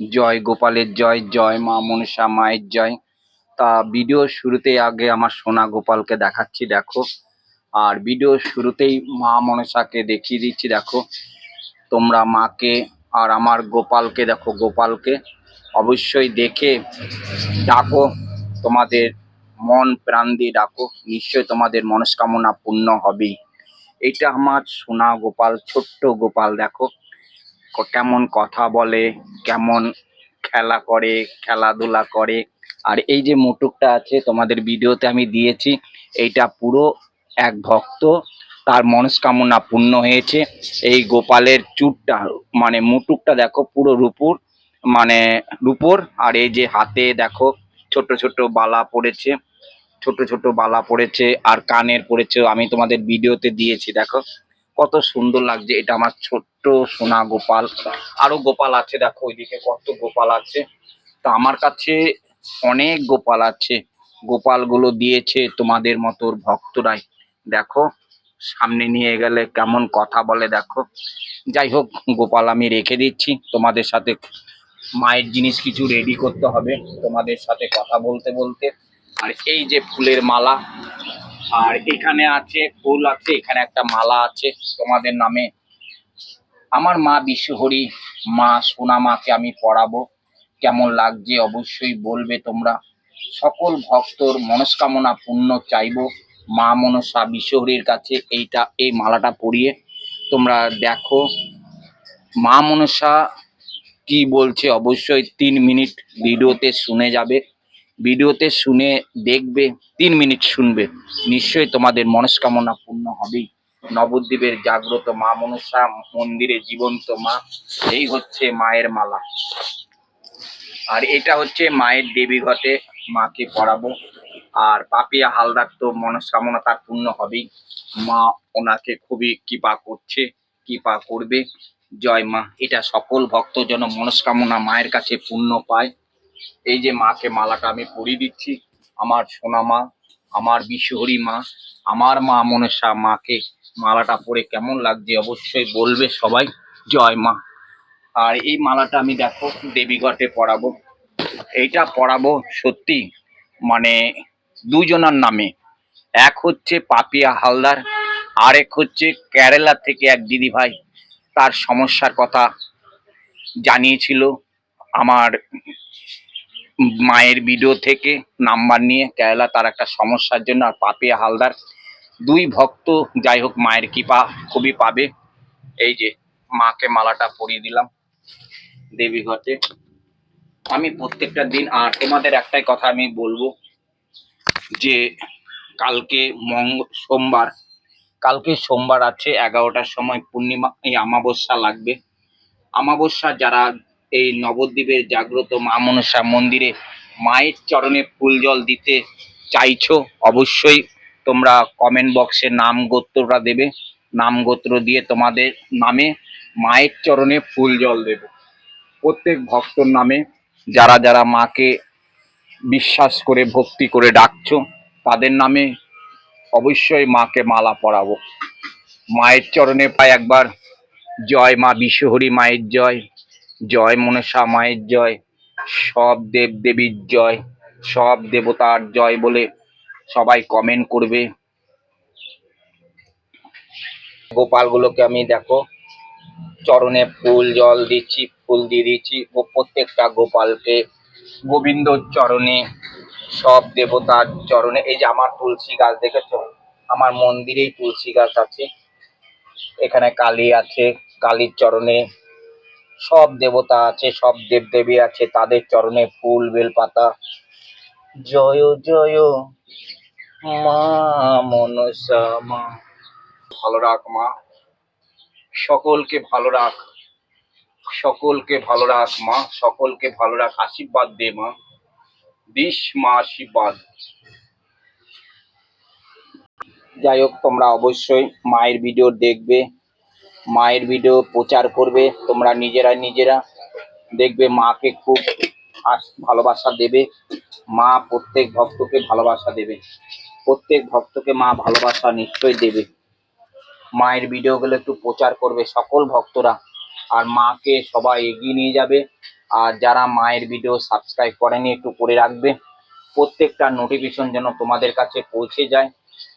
জয়, গোপালের জয় জয়, মা মনসা, মায়ের জয়। তা ভিডিও শুরুতে আগে আমার সোনা গোপালকে দেখাচ্ছি, দেখো। আর ভিডিও শুরুতেই মা মনসাকে দেখিয়ে দিচ্ছি, দেখো। তোমরা মাকে আর আমার গোপালকে, দেখো, গোপালকে অবশ্যই দেখে ডাকো। তোমাদের মন প্রাণ দিয়ে ডাকো। নিশ্চয় তোমাদের মনস্কামনা পূর্ণ হবেই। এটা আমার সোনা গোপাল, ছোট্ট গোপাল, দেখো। কেমন কথা বলে, কেমন খেলা করে, খেলাধুলা করে। আর এই যে মুটুকটা আছে, তোমাদের ভিডিওতে আমি দিয়েছি, এইটা পুরো এক ভক্ত। তার মনস্কামনা পূর্ণ হয়েছে। এই গোপালের চুটটা মানে মুটুকটা দেখো পুরো রূপুর মানে রূপোর। আর এই যে হাতে দেখো, ছোট ছোট বালা পড়েছে, ছোট ছোট বালা পড়েছে, আর কানের পড়েছে। আমি তোমাদের ভিডিওতে দিয়েছি, দেখো। কত সুন্দর লাগছে। এটা আমার ছোট্ট সোনা গোপাল। আরও গোপাল আছে, দেখো ওইদিকে কত গোপাল আছে। তা আমার কাছে অনেক গোপাল আছে। গোপালগুলো দিয়েছে তোমাদের মতোর ভক্তরাই। দেখো, সামনে নিয়ে গেলে কেমন কথা বলে, দেখো। যাই হোক, গোপাল আমি রেখে দিচ্ছি। তোমাদের সাথে মায়ের জিনিস কিছু রেডি করতে হবে। তোমাদের সাথে কথা বলতে বলতে। আর এই যে ফুলের মালা আর এখানে আছে, ফুল আছে, এখানে একটা মালা আছে তোমাদের নামে। আমার মা বিশ্বহরি, মা সোনা মাকে আমি পড়াবো। কেমন লাগছে অবশ্যই বলবে তোমরা। সকল ভক্তর মনস্কামনা পূর্ণ চাইব। মা মনসা বিশ্বহরির কাছে এইটা, এই মালাটা পরিয়ে তোমরা দেখো। মা মনসা কি বলছে অবশ্যই তিন মিনিট ভিডিওতে শুনে যাবে। ভিডিওতে শুনে দেখবে, তিন মিনিট শুনবে, নিশ্চয়ই তোমাদের মনস্কামনা পূর্ণ হবেই। নবদ্বীপের জাগ্রত মা মনসা, মন্দিরে জীবন্ত মা, এই হচ্ছে মায়ের মালা। আর এটা হচ্ছে মায়ের দেবী ঘটে, মাকে পড়াবো। আর পাপিয়া হালদার তো মনস্কামনা তার পূর্ণ হবেই। মা ওনাকে খুবই কৃপা করছে, কৃপা করবে। জয় মা, এটা সকল ভক্ত যেন মনস্কামনা মায়ের কাছে পূর্ণ পায়। এই যে মাকে মালাটা আমি পরিয়ে দিচ্ছি, আমার সোনা মা আমার বিশ্বহরি মা, আমার মা মনসা মাকে মালাটা পরে কেমন লাগছে অবশ্যই বলবে সবাই। জয় মা। আর এই মালাটা আমি দেখো দেবীঘটে পড়াবো এইটা পড়াবো সত্যি মানে দুজনার নামে। এক হচ্ছে পাপিয়া হালদার, আরেক হচ্ছে কেরালা থেকে এক দিদি ভাই তার সমস্যার কথা জানিয়েছিল আমার মায়ের ভিডিও থেকে নাম্বার নিয়ে কেরালা তার একটা সমস্যার জন্য আর পাপিয়া হালদার। দুই ভক্ত যাই হোক মায়ের কৃপা খুবই পাবে। এই যে মাকে মালাটা পরিয়ে দিলাম দেবী ঘটে। আমি প্রত্যেকটা দিন, আর তোমাদের একটাই কথা আমি বলব যে কালকে মঙ্গ, সোমবার, কালকে সোমবার আছে এগারোটার সময় পূর্ণিমা, এই আমাবস্যা লাগবে। আমাবস্যা যারা এই নবদ্বীপের জাগ্রত মা মনসা মন্দিরে মায়ের চরণে ফুল জল দিতে চাইছো, অবশ্যই তোমরা কমেন্ট বক্সে নাম গোত্রটা দেবে। নাম গোত্র দিয়ে তোমাদের নামে মায়ের চরণে ফুল জল দেবে। প্রত্যেক ভক্তর নামে যারা যারা মাকে বিশ্বাস করে, ভক্তি করে ডাকছো, তাদের নামে অবশ্যই মাকে মালা পরাবো। মায়ের চরণে পায় একবার জয় মা বিশ্বহরি মায়ের জয়। জয় মনসা মায়ের জয়, সব দেব দেবীর জয়, সব দেবতার জয় বলে সবাই কমেন্ট করবে। গোপালগুলোকে আমি দেখো, চরণে ফুল, জল দিচ্ছি, ফুল দিয়ে দিচ্ছি প্রত্যেকটা গোপালকে গোবিন্দ চরণে, সব দেবতার চরণে। এই যে আমার তুলসী গাছ দেখেছ? আমার মন্দিরেই তুলসী গাছ আছে। এখানে কালী আছে, কালীর চরণে সব দেবতা আছে সব দেবদেবী আছে তাদের চরণে ফুল বেলপাতা। জয় জয় মা মনসা মা। ভালো রাখ মা। সকলকে ভালো রাখ। সকলকে ভালো রাখ মা। সকলকে ভালো রাখ। আশীর্বাদ দে মা। দিস মা আশীর্বাদ। যাই হোক তোমরা অবশ্যই মায়ের ভিডিও দেখবে। মায়ের ভিডিও প্রচার করবে, তোমরা নিজেরা নিজেরা দেখবে মাকে খুব ভালোবাসা দেবে। মা প্রত্যেক ভক্তকে ভালোবাসা দেবে। প্রত্যেক ভক্তকে মা ভালোবাসা নিশ্চয়ই দেবে। মায়ের ভিডিওগুলো একটু প্রচার করবে সকল ভক্তরা। আর মাকে সবাই এগিয়ে নিয়ে যাবে। আর যারা মায়ের ভিডিও সাবস্ক্রাইব করেনি, একটু করে রাখবে। প্রত্যেকটা নোটিফিকেশন যেন তোমাদের কাছে পৌঁছে যায়।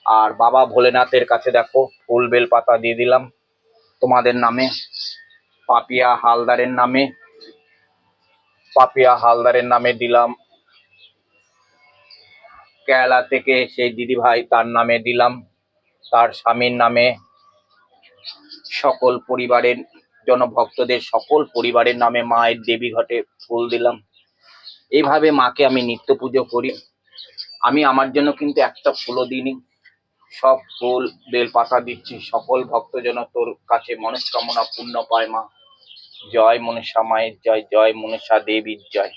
আর বাবা ভোলেনাথের কাছে দেখো, ফুল বেল পাতা দিয়ে দিলাম। তোমাদের নামে, পাপিয়া হালদারের নামে, পাপিয়া হালদারের নামে দিলাম। কেরালা থেকে সেই দিদি ভাই তার নামে দিলাম। তার স্বামীর নামে সকল পরিবারের জনভক্তদের, সকল পরিবারের নামে মায়ের দেবী ঘটে ফুল দিলাম। এইভাবে মাকে আমি নিত্য পুজো করি। আমি আমার জন্য কিন্তু একটা ফুলও দিইনি। সব ফুল, বেল পাতা দিচ্ছি। সকল ভক্ত যেন তোর কাছে মনস্কামনা পূর্ণ পায় মা। জয় মনসা মায়ের জয় জয় মনসা দেবীর জয়।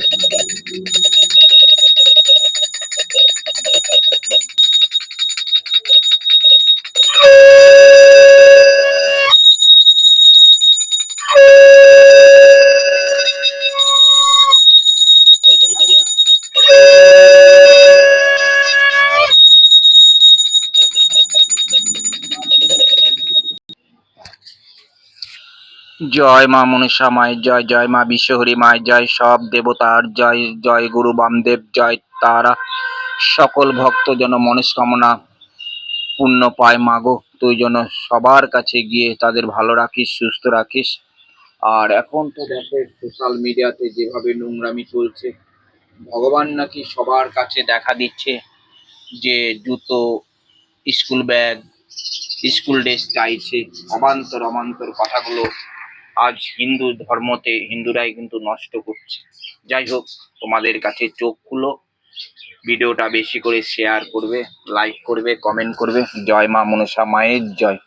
ハハハハ! জয় মা মনসা মায়ের জয় জয় মা বিশ্বহরি মায়ের জয়, সব দেবতার জয় জয় গুরু বামদেব, জয় তারা। সকল ভক্ত যেন মনস্কামনা পূর্ণ পায় মাগো তুই যেন সবার কাছে গিয়ে তাদের ভালো রাখিস, সুস্থ রাখিস। আর এখন তো দেখো সোশ্যাল মিডিয়াতে যেভাবে নোংরামি চলছে, ভগবান নাকি সবার কাছে দেখা দিচ্ছে যে জুতো স্কুল ব্যাগ স্কুল ড্রেস চাইছে। অবান্তর অবান্তর কথাগুলো আজ হিন্দু ধর্মতে হিন্দুরাই কিন্তু নষ্ট করছে। যাই হোক, তোমাদের কাছে চোখ খুলো, ভিডিওটা বেশি করে শেয়ার করবে লাইক করবে কমেন্ট করবে। জয় মা মনসা মায়ের জয়।